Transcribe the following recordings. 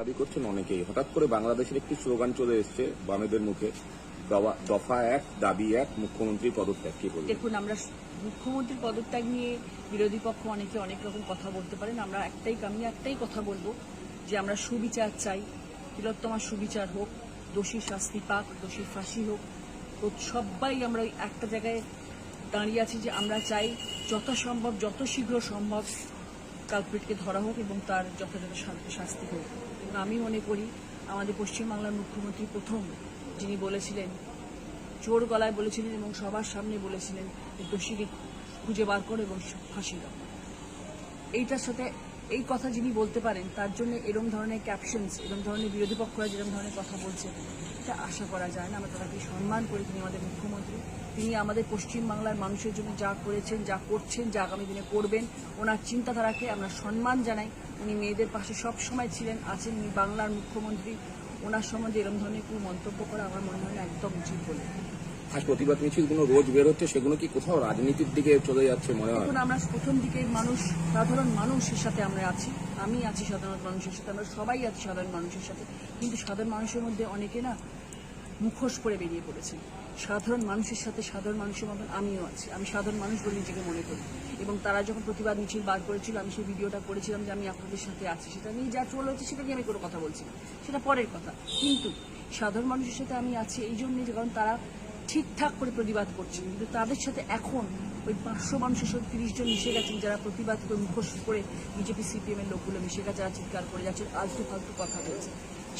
দাবি করছেন অনেকেই। হঠাৎ করে বাংলাদেশের একটি স্লোগান চলে এসছে বামেদের মুখে। দফা- এক, দাবি এক, মুখ্যমন্ত্রী পদত্যাগ। কি বলবেন? দেখুন, আমরা মুখ্যমন্ত্রীর পদত্যাগ নিয়ে বিরোধী পক্ষ অনেকে অনেক রকম কথা বলতে পারেন। আমরা একটাই আমি একটাই কথা বলব যে আমরা সুবিচার চাই। তিলোত্তমা সুবিচার হোক, দোষী শাস্তি পাক দোষীর ফাঁসি হোক। তো সবাই আমরা একটা জায়গায় দাঁড়িয়ে আছি যে আমরা চাই যত সম্ভব, যত শীঘ্র সম্ভব কালপ্রিটকে ধরা হোক এবং তার যথাযথ শাস্তি হোক। এবং আমি মনে করি, আমাদের পশ্চিমবাংলার মুখ্যমন্ত্রী প্রথম যিনি বলেছিলেন, চোর গলায় বলেছিলেন এবং সবার সামনে বলেছিলেন দোষীকে খুঁজে বার করো এবং ফাঁসি দাও। এইটার সাথে এই কথা যিনি বলতে পারেন, তার জন্য এরম ধরনের ক্যাপশনস এরম ধরনের বিরোধী পক্ষরা যেরকম ধরনের কথা বলছে, এটা আশা করা যায় না। আমরা তাকে সম্মান করি, তিনি আমাদের মুখ্যমন্ত্রী। তিনি আমাদের পশ্চিমবাংলার মানুষের জন্য যা করেছেন, যা করছেন, যা আগামী দিনে করবেন, ওনার চিন্তাধারাকে আমরা সম্মান জানাই। উনি মেয়েদের পাশে সব সময় ছিলেন, আছেন, উনি বাংলার মুখ্যমন্ত্রী। ওনার সম্বন্ধে এরম ধরনের কোনো মন্তব্য করা আমার মনে হয় একদম উচিত বলে। আজ প্রতিবাদ মিছিলগুলো রোজ বের হচ্ছে সেগুলো কি কোথাও রাজনীতির দিকে চলে যাচ্ছে মনে হয় আমরা প্রথম দিকে মানুষ, সাধারণ মানুষের সাথে আমরা আছি। আমি আছি সাধারণ মানুষের সাথে, আমরা সবাই আছি সাধারণ মানুষের সাথে। কিন্তু সাধারণ মানুষের মধ্যে অনেকে না মুখোশ পরে বেরিয়ে পড়েছে। সাধারণ মানুষের সাথে সাধারণ মানুষের মতন আমিও আছি। আমি সাধারণ মানুষ বলে নিজেকে মনে করি। এবং তারা যখন প্রতিবাদ মিছিল বার করেছিল, আমি সেই ভিডিওটা করেছিলাম যে আমি আপনাদের সাথে আছি। সেটা নিয়ে যা ট্রোল হচ্ছে, সেটা নিয়ে আমি কোনো কথা বলছি সেটা পরের কথা। কিন্তু সাধারণ মানুষের সাথে আমি আছি এই জন্যই কারণ তারা ঠিকঠাক করে প্রতিবাদ করছেন, কিন্তু তাদের সাথে এখন ওই পাঁচশো মানুষের সাথে তিরিশ জন মিশে গেছেন যারা প্রতিবাদ করে মুখোশ করে বিজেপি সিপিএম এর লোকগুলো মিশে গেছে যারা চিৎকার করে যাচ্ছে, আলতু ফালতু কথা বলছে।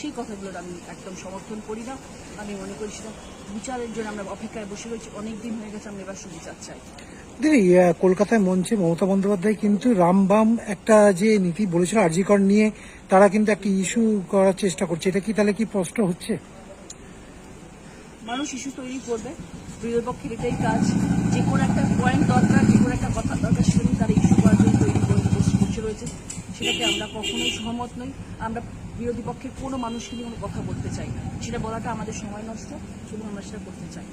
সেই কথাগুলোর আমি একদম সমর্থন করি না। আমি মনে করি সেটা বিচারের জন্য আমরা অপেক্ষায় বসে রয়েছি। অনেক দিন হয়ে গেছে, আমরা এবার সুবিচার চাই। দিদি কলকাতায় মঞ্চে মমতা বন্দ্যোপাধ্যায় কিন্তু রামবাম একটা যে নীতি বলেছিল আরজিকর নিয়ে, তারা কিন্তু একটা ইস্যু করার চেষ্টা করছে। এটা কি তাহলে কি স্পষ্ট হচ্ছে? মানুষ ইস্যু তৈরি করবে, বিরোধী পক্ষের এটাই কাজ। যে কোনো একটা পয়েন্ট দরকার, যে কোনো একটা কথা দরকার, সেখানে তারা ইস্যু করার জন্য তৈরি করে বসে রয়েছে। সেটাকে আমরা কখনোই সহমত নই। আমরা বিরোধী পক্ষের কোনো মানুষকে নিয়ে কোনো কথা বলতে চাই না। সেটা বলাটা আমাদের সময় নষ্ট শুধু আমরা সেটা করতে চাই।